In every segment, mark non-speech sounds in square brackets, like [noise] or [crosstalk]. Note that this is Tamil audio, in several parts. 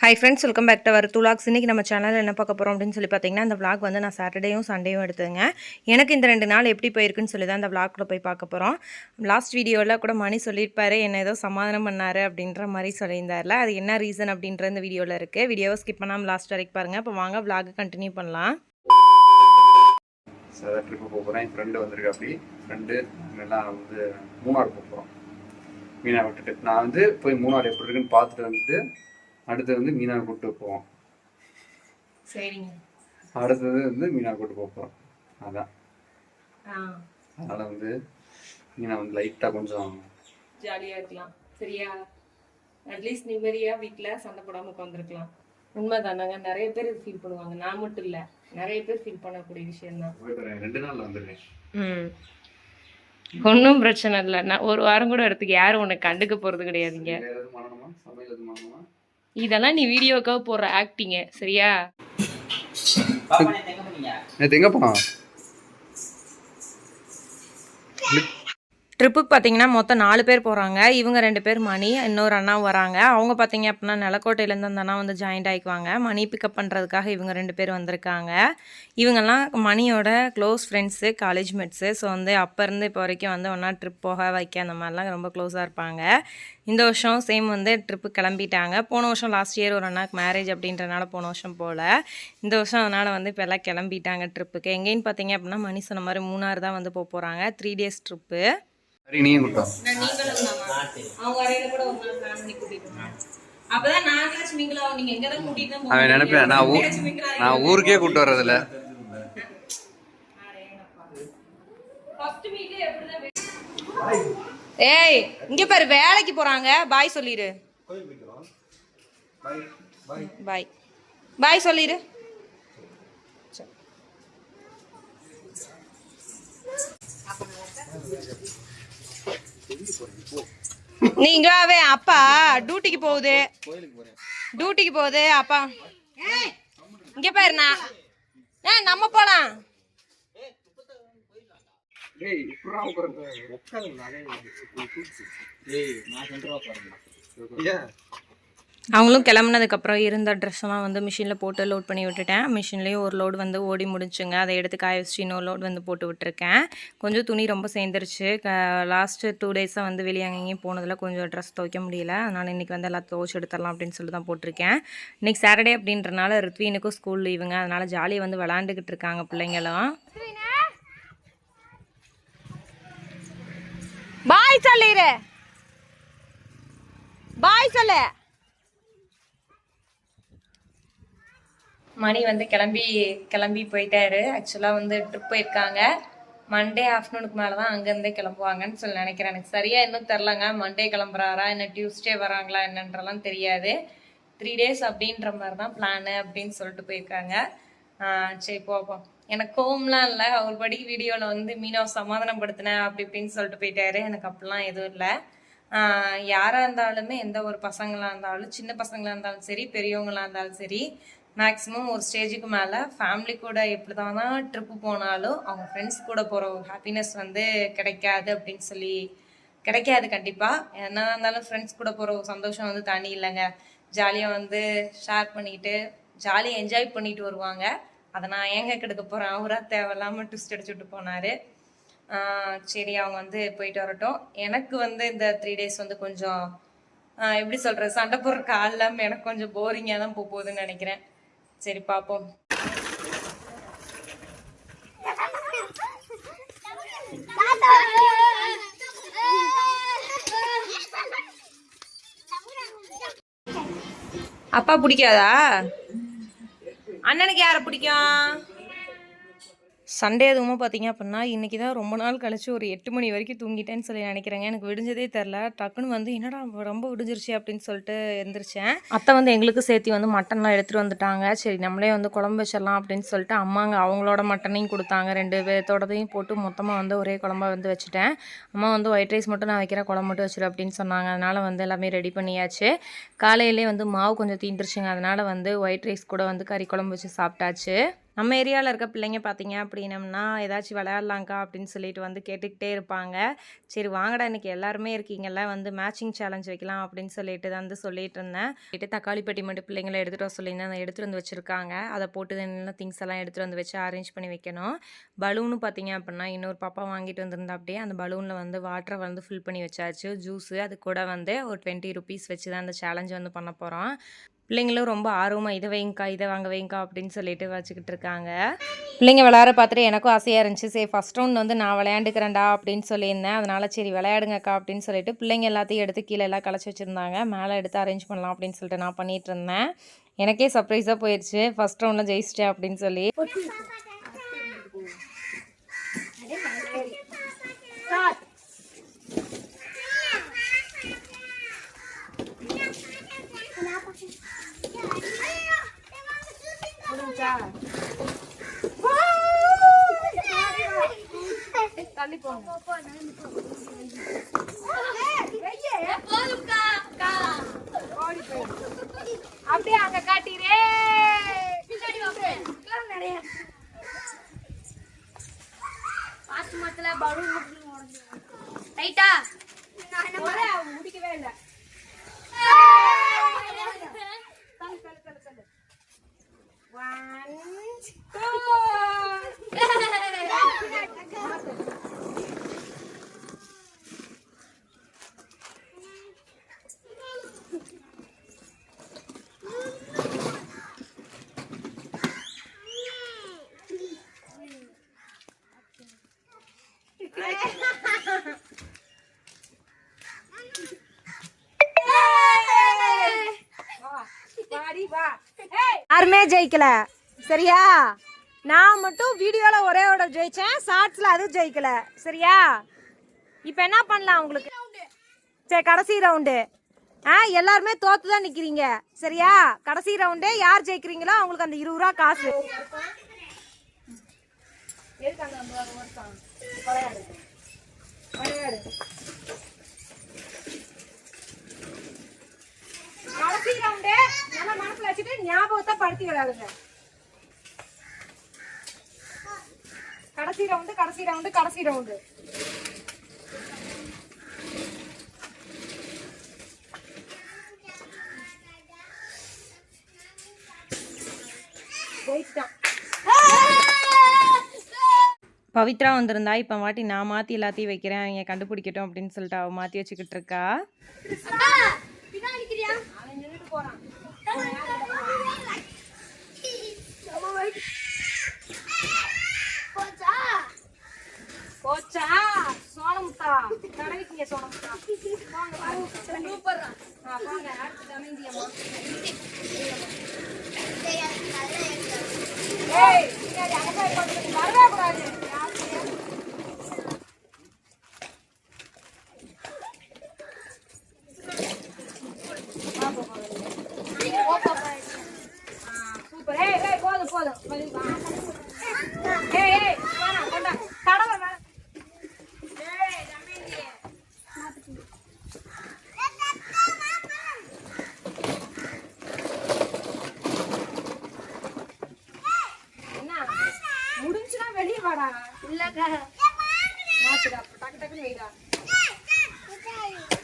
Hi friends welcome back to our துலாக்ஸ் இன்றைக்கி நம்ம சேனலில் என்ன பார்க்க போகிறோம் அப்படின்னு சொல்லி பார்த்தீங்கன்னா அந்த விளாக் வந்து நான் சாட்டர்டேயும் சண்டேயும் எடுத்துங்க எனக்கு இந்த ரெண்டு நாள் எப்படி போயிருக்குன்னு சொல்லி தான் அந்த விளாக்கில் போய் பார்க்க போகிறோம் லாஸ்ட் வீடியோவில் கூட மணி சொல்லியிருப்பாரு என்ன ஏதோ சமாதானம் பண்ணார் அப்படின்ற மாதிரி சொல்லியிருந்தார்ல. அது என்ன ரீசன் அப்படின்ற இந்த வீடியோவில் இருக்குது வீடியோவை ஸ்கிப் பண்ணாமல் லாஸ்ட் வரைக்கும் பாருங்கள் இப்போ வாங்க விளாகை கண்டினியூ பண்ணலாம். சார் ட்ரிப்பு போக போகிறேன் என் ஃப்ரெண்டு வந்திருக்கு அப்படி ஃப்ரெண்டு எல்லாம் வந்து மூணார் போக போகிறோம் மீனா விட்டுட்டு. நான் வந்து போய் மூணார் எப்படி இருக்குன்னு பார்த்துட்டு வந்துட்டு அடுத்து வந்து மீனா கூப்பிட்டு போவோம். சரிங்க. அடுத்தது வந்து மீனா கூப்பிட்டு போக போகிறோம் அதான். அதனால் வந்து மீனா வந்து லைட்டாக கொஞ்சம் ஜாலியாக இருக்கலாம். சரியா? அட்லீஸ்ட் நிம்மதியாக வீட்டில் சண்டை போடாமல் உட்காந்துருக்கலாம் உண்மைதானாங்க? நிறைய பேர் ஃபீல் பண்ணுவாங்க. நான் மட்டும் இல்லை. நிறைய பேர் ஃபீல் பண்ணக்கூடிய விஷயம்தான். போயிட்டு வரேன். ரெண்டு நாள் வந்துடுறேன் ம். ஒன்றும் பிரச்சனை இல்லை. நான் ஒரு வாரம் கூட இடத்துக்கு யாரும் உன்னை கண்டுக்க போகிறது கிடையாதுங்க. இதெல்லாம் நீ வீடியோக்காக போடுற ஆக்டிங்க சரியா? நேற்று எங்கே போனோம் ட்ரிப்புக்கு பார்த்தீங்கன்னா மொத்தம் நாலு பேர் போகிறாங்க இவங்க ரெண்டு பேர் மணி இன்னொரு அண்ணா வராங்க. அவங்க பார்த்தீங்க அப்படின்னா நிலக்கோட்டையிலேருந்து அந்த அண்ணா வந்து ஜாயிண்ட் ஆகிக்குவாங்க மணி பிக்கப் பண்ணுறதுக்காக இவங்க ரெண்டு பேர் வந்திருக்காங்க. இவங்கெல்லாம் மணியோட close friends college mates so வந்து அப்போ இருந்து இப்போ வரைக்கும் வந்து ஒன்றா ட்ரிப் போக வைக்க அந்த மாதிரிலாம் ரொம்ப க்ளோஸாக இருப்பாங்க. இந்த வருஷம் சேம் வந்து ட்ரிப்பு கிளம்பிட்டாங்க. போன வருஷம் லாஸ்ட் இயர் ஒரு அண்ணாக்கு மேரேஜ் அப்படின்றனால போன வருஷம் போகல இந்த வருஷம் அதனால் வந்து இப்போ எல்லாம் கிளம்பிட்டாங்க ட்ரிப்புக்கு எங்கேன்னு பார்த்தீங்க அப்படின்னா மணி சொன்ன மாதிரி மூணார் தான் வந்து போக போகிறாங்க த்ரீ டேஸ் ட்ரிப்பு சரி கூட்டம் நீங்க தான் அவன் நினைப்பேன் நான் நான் ஊருக்கே கூப்பிட்டு வர்றதில்ல. ஏய் இங்க பாரு வேலைக்கு போறாங்க. பாய் சொல்லிரு. பாய். பாய் சொல்லிரு. நீங்களாவே அப்பா டியூட்டிக்கு போகுது. டியூட்டிக்கு போகுது அப்பா. இங்க பாரு நான். ஏ நம்ம போலாம். டேய் இப்படா உட்காருங்க. அவங்களும் கிளம்புனதுக்கப்புறம் இருந்த ட்ரெஸ்ஸெல்லாம் வந்து மிஷினில் போட்டு லோட் பண்ணி விட்டுட்டேன். மிஷின்லேயும் ஒரு லோடு வந்து ஓடி முடிச்சுங்க அதை எடுத்து காய வச்சு இன்னொரு லோடு வந்து போட்டு விட்டுருக்கேன். கொஞ்சம் துணி ரொம்ப சேர்ந்துருச்சு. லாஸ்ட்டு டூ டேஸாக வந்து வெளியே அங்கேயும் போனதில் கொஞ்சம் ட்ரெஸ் துவைக்க முடியல. அதனால் இன்றைக்கி வந்து எல்லாம் துவைச்சு எடுத்துடலாம் அப்படின்னு சொல்லி தான் போட்டிருக்கேன். இன்றைக்கி சாட்டர்டே அப்படின்றனால ரித்வீனுக்கும் ஸ்கூல் லீவுங்க அதனால் ஜாலியாக வந்து விளாண்டுக்கிட்டு இருக்காங்க பிள்ளைங்களும் பாய் சொல்லிடு பாய் சொல்லு. மணி வந்து கிளம்பி கிளம்பி போயிட்டாரு. ஆக்சுவலாக வந்து ட்ரிப் போயிருக்காங்க. மண்டே ஆஃப்டர்நூனுக்கு மேலே தான் அங்கேருந்தே கிளம்புவாங்கன்னு சொல்லி நினைக்கிறேன். எனக்கு சரியாக இன்னும் தெரிலங்க. மண்டே கிளம்புறாரா? என்ன டியூஸ்டே வராங்களா? என்னன்றலாம் தெரியாது. த்ரீ டேஸ் அப்படின்ற மாதிரி தான் பிளானு அப்படின்னு சொல்லிட்டு போயிருக்காங்க. சரி போப்போம் எனக்கு கோவம்லாம் இல்லை. அவர் படி வீடியோவில் வந்து மீனவை சமாதானப்படுத்தினேன் அப்படி இப்படின்னு சொல்லிட்டு போயிட்டாரு. எனக்கு அப்படிலாம் எதுவும் இல்லை. யாராக இருந்தாலுமே எந்த ஒரு பசங்களாக இருந்தாலும் சின்ன பசங்களாக இருந்தாலும் சரி பெரியவங்களாக இருந்தாலும் சரி மேக்ஸிமம் ஒரு ஸ்டேஜுக்கு மேலே ஃபேமிலி கூட எப்படி தான் ட்ரிப்பு போனாலும் அவங்க ஃப்ரெண்ட்ஸ் கூட போகிற ஒரு ஹாப்பினஸ் வந்து கிடைக்காது அப்படின்னு சொல்லி கிடைக்காது கண்டிப்பாக என்ன இருந்தாலும் ஃப்ரெண்ட்ஸ் கூட போகிற ஒரு சந்தோஷம் வந்து தனி இல்லைங்க. ஜாலியாக வந்து ஷேர் பண்ணிட்டு ஜாலியாக என்ஜாய் பண்ணிட்டு வருவாங்க. அதை நான் ஏங்க கெடுக்க போகிறேன் அவராக தேவையில்லாமல் ட்விஸ்ட் அடிச்சுட்டு போனார். சரி அவங்க வந்து போயிட்டு வரட்டும். எனக்கு வந்து இந்த த்ரீ டேஸ் வந்து கொஞ்சம் எப்படி சொல்கிறது சண்டை போடுற காலில் இல்லாமல் எனக்கு கொஞ்சம் போரிங்காக தான் போக போகுதுன்னு நினைக்கிறேன். சரி பார்ப்போம் அப்பா பிடிக்காதா? அண்ணனுக்கு யாரை பிடிக்கும்? சண்டே அதுவும் பார்த்தீங்க அப்படின்னா இன்றைக்கி தான் ரொம்ப நாள் கழிச்சு ஒரு எட்டு மணி வரைக்கும் தூங்கிட்டேன்னு சொல்லி நினைக்கிறேங்க. எனக்கு விடிஞ்சதே தெரில டக்குன்னு வந்து என்னடா ரொம்ப விடிஞ்சிருச்சு அப்படின்னு சொல்லிட்டு எந்திரிச்சேன். அத்தை வந்து எங்களுக்கு சேர்த்து வந்து மட்டன்லாம் எடுத்துகிட்டு வந்துட்டாங்க. சரி நம்மளே வந்து குழம்பு வச்சிடலாம் அப்படின்னு சொல்லிட்டு அம்மாங்க அவங்களோட மட்டனையும் கொடுத்தாங்க. ரெண்டு பேர்த்தோடதையும் போட்டு மொத்தமாக வந்து ஒரே குழம்பா வந்து வச்சுட்டேன். அம்மா வந்து ஒயிட் ரைஸ் மட்டும் நான் வைக்கிற குழம்பு மட்டும் வச்சிரு அப்படின்னு சொன்னாங்க. அதனால் வந்து எல்லாமே ரெடி பண்ணியாச்சு. காலையிலே வந்து மாவு கொஞ்சம் தீந்துருச்சுங்க. அதனால் வந்து ஒயிட் ரைஸ் கூட வந்து கறி குழம்பு வச்சு சாப்பிட்டாச்சு. நம்ம ஏரியாவில் இருக்க பிள்ளைங்க பார்த்தீங்க அப்படின்னம்னா ஏதாச்சும் விளையாடலாங்க்கா அப்படின்னு சொல்லிட்டு வந்து கேட்டுக்கிட்டே இருப்பாங்க. சரி வாங்கடா இன்னைக்கு எல்லாருமே இருக்கீங்கல்ல வந்து மேட்சிங் சேலஞ்ச் வைக்கலாம் அப்படின்னு சொல்லிட்டு தான் வந்து சொல்லிட்டு இருந்தேன். சொல்லிட்டு தக்காளி பெட்டி மட்டும் பிள்ளைங்களை எடுத்துகிட்டு வர சொல்லியிருந்தேன் அதை எடுத்துகிட்டு வந்து வச்சுருக்காங்க. அதை போட்டு என்ன திங்ஸ் எல்லாம் எடுத்துகிட்டு வந்து வச்சு அரேஞ்ச் பண்ணி வைக்கணும். பலூனு பார்த்தீங்க அப்படின்னா இன்னொரு பாப்பா வாங்கிட்டு வந்திருந்தா அப்படியே அந்த பலூனில் வந்து வாட்டரை வந்து ஃபில் பண்ணி வச்சாச்சு. ஜூஸு அது கூட வந்து ஒரு டுவெண்ட்டி ருபீஸ் வச்சு தான் அந்த சேலஞ்ச் வந்து பண்ண போகிறோம் பிள்ளைங்களும் ரொம்ப ஆர்வமாக இதை வைங்கக்கா இதை வாங்க வைங்கக்கா அப்படின்னு சொல்லிட்டு வச்சுக்கிட்டு இருக்காங்க. பிள்ளைங்க விளையாட பார்த்துட்டு எனக்கும் ஆசையாக இருந்துச்சு. சரி ஃபஸ்ட் ரவுண்ட் வந்து நான் விளையாண்டுக்கிறேன்டா அப்படின்னு சொல்லியிருந்தேன். அதனால சரி விளையாடுங்கக்கா அப்படின்னு சொல்லிட்டு பிள்ளைங்க எல்லாத்தையும் எடுத்து கீழே எல்லாம் களைச்சி வச்சுருந்தாங்க. மேலே எடுத்து அரேஞ்ச் பண்ணலாம் அப்படின்னு சொல்லிட்டு நான் பண்ணிகிட்டு இருந்தேன். எனக்கே சர்ப்ரைஸாக போயிடுச்சு ஃபஸ்ட் ரவுண்டில் ஜெயிச்சிட்டேன் அப்படின்னு சொல்லி. முடிக்கவே இல்லை. யாருமே ஜெயிக்கல. சரியா? நான் மட்டும் வீடியோல ஒரே ஒரு ஜெயிச்சேன். ஷார்ட்ஸ்ல அது ஜெயிக்கல. சரியா? இப்போ என்ன பண்ணலாம் உங்களுக்கு? சரி கடைசி ரவுண்டு ஆ எல்லாருமே தோத்து தான் நிக்கிறீங்க. சரியா? கடைசி ரவுண்டு யார் ஜெயிக்கிறீங்களோ அவங்களுக்கு அந்த இருபது ரூபா காசு. கடைசி ரவுண்டு நல்லா மனசுல வச்சுட்டு ஞாபகத்தை படுத்தி விளையாடுங்க கடைசி ரவுண்டு கடைசி ரவுண்டு கடைசி ரவுண்டு ஜெயிச்சிட்டான் பவித்ரா வந்திருந்தா இப்போ வாட்டி நான் மாற்றி எல்லாத்தையும் வைக்கிறேன். அவங்க கண்டுபிடிக்கட்டும் அப்படின்னு சொல்லிட்டு அவள் மாற்றி வச்சுக்கிட்டு இருக்கா. போறான் போச்சா? சோனமுத்தா தடவிக்கிங்க சோனமுத்தா வாங்க வாங்க ஆ வாங்க அடுத்து தமந்தியம்மா ஏய் Masuk, tak tak tak tak tak tak tak tak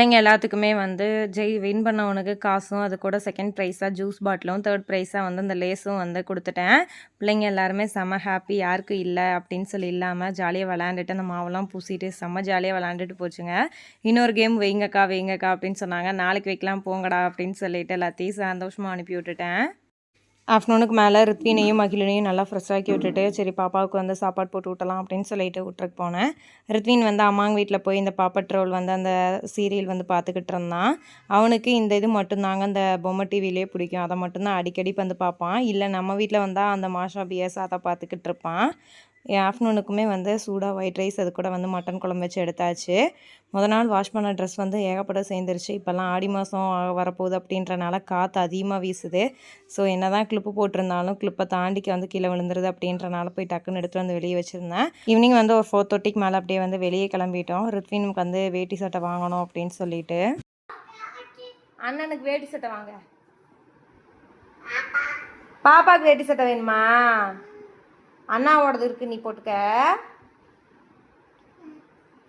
பிள்ளைங்க எல்லாத்துக்குமே வந்து ஜெய் வின் பண்ணவனுக்கு காசும் அது கூட செகண்ட் ப்ரைஸாக ஜூஸ் பாட்டிலும் தேர்ட் ப்ரைஸாக வந்து அந்த லேஸும் வந்து கொடுத்துட்டேன். பிள்ளைங்க எல்லாருமே செம்ம ஹாப்பி யாருக்கும் இல்லை அப்படின்னு சொல்லி இல்லாமல் ஜாலியாக விளையாண்டுட்டு அந்த மாவெல்லாம் பூசிட்டு செம்ம ஜாலியாக விளையாண்டுட்டு போச்சுங்க. இன்னொரு கேம் வைங்கக்கா வைங்கக்கா அப்படின்னு சொன்னாங்க. நாளைக்கு வைக்கலாம் போங்கடா அப்படின்னு சொல்லிட்டு எல்லாத்தையும் சந்தோஷமாக அனுப்பி விட்டுட்டேன். ஆஃப்டர்நூனுக்கு மேலே ரித்வினையும் மகிழினையும் நல்லா ஃப்ரெஷ்ஷாக்கி விட்டுட்டு சரி பாப்பாவுக்கு வந்து சாப்பாடு போட்டு விட்டலாம் அப்படின்னு சொல்லிட்டு விட்டுருக்கு போனேன். ரித்வின் வந்து அம்மாங்க வீட்டில் போய் இந்த பாப்பா ரோல் வந்து அந்த சீரியல் வந்து பார்த்துக்கிட்டு இருந்தான். அவனுக்கு இந்த இது மட்டும்தாங்க அந்த பொம்மை டிவிலே பிடிக்கும். அதை மட்டும்தான் அடிக்கடி வந்து பார்ப்பான். இல்லை நம்ம வீட்டில் வந்தால் அந்த மாஷா பிஎஸ் அதை பார்த்துக்கிட்டு இருப்பான். ஆஃப்டர்நூனுக்குமே வந்து சூடாக ஒயிட் ரைஸ் அது கூட வந்து மட்டன் குழம்பு வச்சு எடுத்தாச்சு. முத நாள் வாஷ் பண்ண ட்ரெஸ் வந்து ஏகப்பட்ட சேர்ந்துருச்சு. இப்போல்லாம் ஆடி மாதம் வரப்போகுது அப்படின்றனால காற்று அதிகமாக வீசுது. ஸோ என்ன தான் கிளிப்பு போட்டிருந்தாலும் கிளிப்பை தாண்டிக்கு வந்து கீழே விழுந்துருது அப்படின்றனால போய் டக்குன்னு எடுத்துகிட்டு வந்து வெளியே வச்சுருந்தேன். ஈவினிங் வந்து ஒரு ஃபோர் தேர்ட்டிக்கு மேலே அப்படியே வந்து வெளியே கிளம்பிட்டோம். ரித்வினுக்கு வந்து வேட்டி சட்டை வாங்கணும் அப்படின்னு சொல்லிட்டு. அண்ணனுக்கு வேட்டி சட்டை வாங்க. பாப்பாவுக்கு வேட்டி சட்டை வேணுமா? அண்ணாவோடது இருக்கு நீ போட்டுக்க.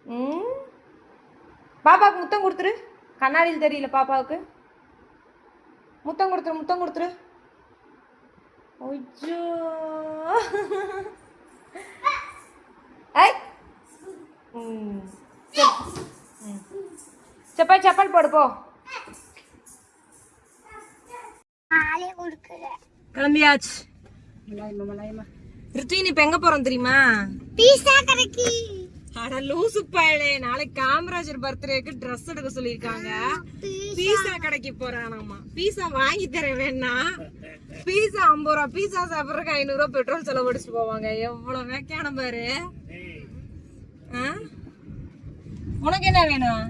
ம். பாப்பாவுக்கு முத்தம் கொடுத்துரு. கண்ணாடியில் தெரியல பாப்பாவுக்கு. முத்தம் கொடுத்துரு முத்தம் கொடுத்துரு. ஐயோ. ஐ ம். சரி. ம். செப்பா செப்பல் போடு போ. கிளம்பியாச்சு. ரித்வின் இப்ப எங்க போறோம் தெரியுமா? பீஸா கடைக்கு. அட லூசு பயலே. நாளைக்கு காமராஜர் பர்த்டேக்கு ட்ரெஸ் எடுக்க சொல்லிருக்காங்க பீஸா. கடைக்கு போறானாமா. பீஸா வாங்கி தரேன் வேணா. பீஸா ஐம்பது ரூபா பீஸா சாப்பிட்றதுக்கு ஐநூறு ரூபா பெட்ரோல் செலவு அடிச்சு போவாங்க. எவ்வளவு வேக்கான பாரு. ஆ? உனக்கு என்ன வேணும்?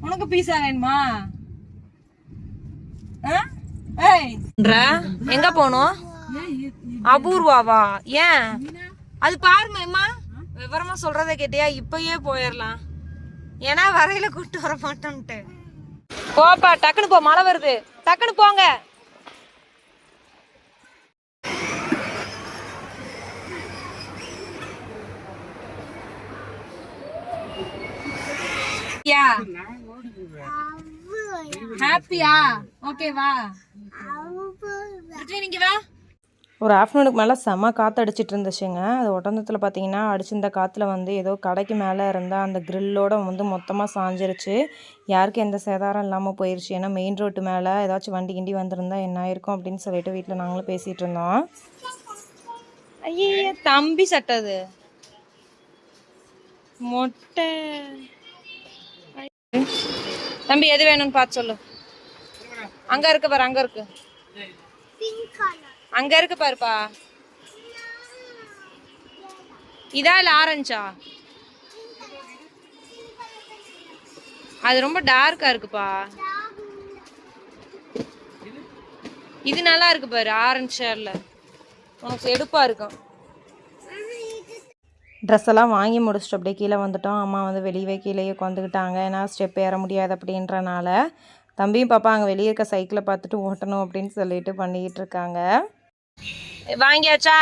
உனக்கு பீஸா வேணுமா? எங்க போனோம்? அபூர்வாவா? ஏன்? அது பாருமேம்மா விவரமா சொல்றத கேட்டியா? இப்பயே போயிடலாம் ஏன்னா வரையில கூட்டு வர மாட்டோம்ட்டு. போப்பா டக்குனு போ மழை வருது. டக்குனு போங்க. ஹாப்பியா? ஓகேவா? நீங்க வா. ஒரு ஆஃப்டர்நூனுக்கு மேலே செம்ம காற்று அடிச்சிட்டு இருந்துச்சுங்க அது ஒட்டந்தத்தில் பார்த்தீங்கன்னா அடிச்சிருந்த காற்றுல வந்து ஏதோ கடைக்கு மேலே இருந்த அந்த கிரில்லோட வந்து மொத்தமாக சாஞ்சிருச்சு. யாருக்கும் எந்த சேதாரம் இல்லாமல் போயிருச்சு. ஏன்னா மெயின் ரோட்டு மேலே ஏதாச்சும் வண்டி கிண்டி வந்திருந்தா என்ன ஆயிருக்கும் அப்படின்னு சொல்லிட்டு வீட்டில் நாங்களும் பேசிகிட்டு இருந்தோம். ஐயே தம்பி சட்டது மொட்டை. தம்பி எது வேணும்னு பார்த்து சொல்லு. அங்க இருக்கு பாரு அங்க இருக்கு. அங்கே இருக்கு பாருப்பா. இதா இல்லை ஆரஞ்சா? அது ரொம்ப டார்க்காக இருக்குப்பா. இது நல்லா இருக்கு பாரு ஆரஞ்சு ஷேர்ல உனக்கு எடுப்பாக இருக்கும். ட்ரெஸ் எல்லாம் வாங்கி முடிச்சுட்டு அப்படியே கீழே வந்துட்டோம். அம்மா வந்து வெளியவே கீழேயே உட்காந்துக்கிட்டாங்க ஏன்னா ஸ்டெப் ஏற முடியாது அப்படின்றனால. தம்பியும் பாப்பா அங்கே வெளியே இருக்க சைக்கிளை பார்த்துட்டு ஓட்டணும் அப்படின்னு சொல்லிட்டு பண்ணிக்கிட்டு இருக்காங்க. வாங்கியாச்சா?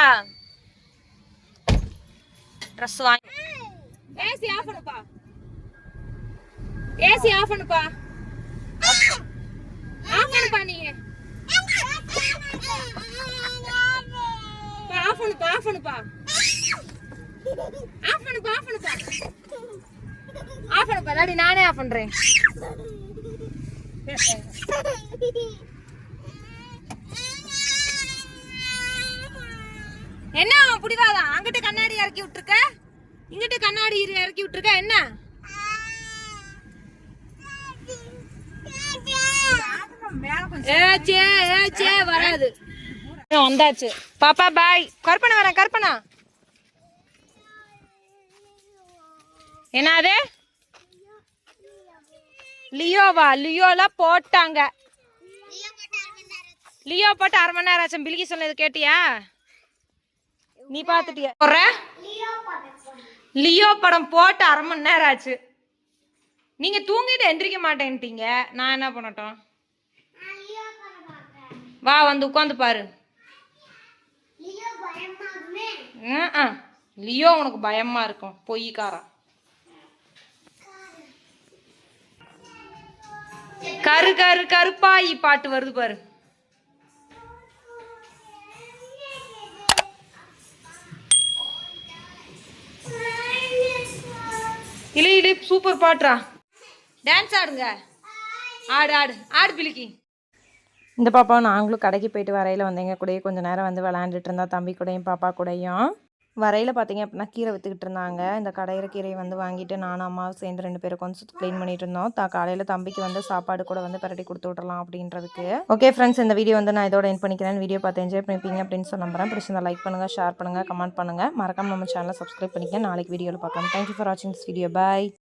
ட்ரெஸ் வாங்கி ஏசி ஆஃப் பண்ணுப்பா. ஏசி ஆஃப் பண்ணுப்பா. ஆஃப் பண்ணுப்பா நீங்க ஆஃப் பண்ணுப்பா ஆஃப் பண்ணுப்பா. ஆஃப் பண்ணுப்பா ஆஃப் பண்ணுப்பா. ஆஃப் பண்ணுப்பா. இல்லாட்டி நானே ஆஃப் பண்றேன். [laughs] என்ன புடிவாதா அங்கிட்டு கண்ணாடி இறக்கி விட்டுருக்க? இங்கிட்டு கண்ணாடி இறக்கி விட்டுருக்க? என்ன? ஏச்சே ஏச்சே வராது. வந்தாச்சு. பாப்பா பாய். கற்பனை வரேன் கற்பனா. என்னது? லியோவா? லியோல போட்டாங்க. லியோ போட்டு அரை மணி நேரம் ஆச்சு. பில்கி சொன்னது கேட்டியா? நீ பாத்துட்டியா? போடுற லியோ படம் போட்டு அரை மணி நேரம் ஆச்சு. நீங்க தூங்கிட்டு எந்திரிக்க மாட்டேன்ட்டீங்க. நான் என்ன பண்ணட்டும்? வா வந்து உட்காந்து பாரு. லியோ உனக்கு பயமா இருக்கும். பொய்க்காரன். கரு கரு கருப்பாயி பாட்டு வருது பாரு. இழி சூப்பர் பாட்டுறா டான்ஸ் ஆடுங்க. ஆடு ஆடு ஆடு பிலிக்கி இந்த பாப்பா நாங்களும் கடைக்கு போயிட்டு வரையில் வந்து எங்கள் கூடயே கொஞ்சம் நேரம் வந்து விளையாண்டுட்டு இருந்தா தம்பி கூடயும் பாப்பா கூடயும். வரையில் பார்த்தீங்க அப்படின்னா கீரை விற்றுக்கிட்டு இருந்தாங்க. இந்த கடையிற கீரையை வந்து வாங்கிட்டு நானும் அம்மாவும் சேர்ந்து ரெண்டு பேரும் கொஞ்சம் க்ளீன் பண்ணிட்டு இருந்தோம். தா காலையில் தம்பிக்கு வந்து சாப்பாடு கூட வந்து பரட்டி கொடுத்து விட்றலாம் அப்படின்றதுக்கு ஓகே ஃப்ரெண்ட்ஸ் இந்த வீடியோ வந்து நான் இதோட என் பண்ணிக்கிறேன். வீடியோ பார்த்து என்ஜாய் பண்ணிப்பீங்க அப்படின்னு சொல்ல நம்புறேன். பிடிச்சிருந்தா லைக் பண்ணுங்கள் ஷேர் பண்ணுங்கள் கமெண்ட் பண்ணுங்கள் மறக்காம நம்ம சேனலை சப்ஸ்கிரைப் பண்ணிக்க நாளைக்கு வீடியோவில் பார்க்கலாம் தேங்க்யூ ஃபார் வாட்சிங் திஸ் வீடியோ பாய்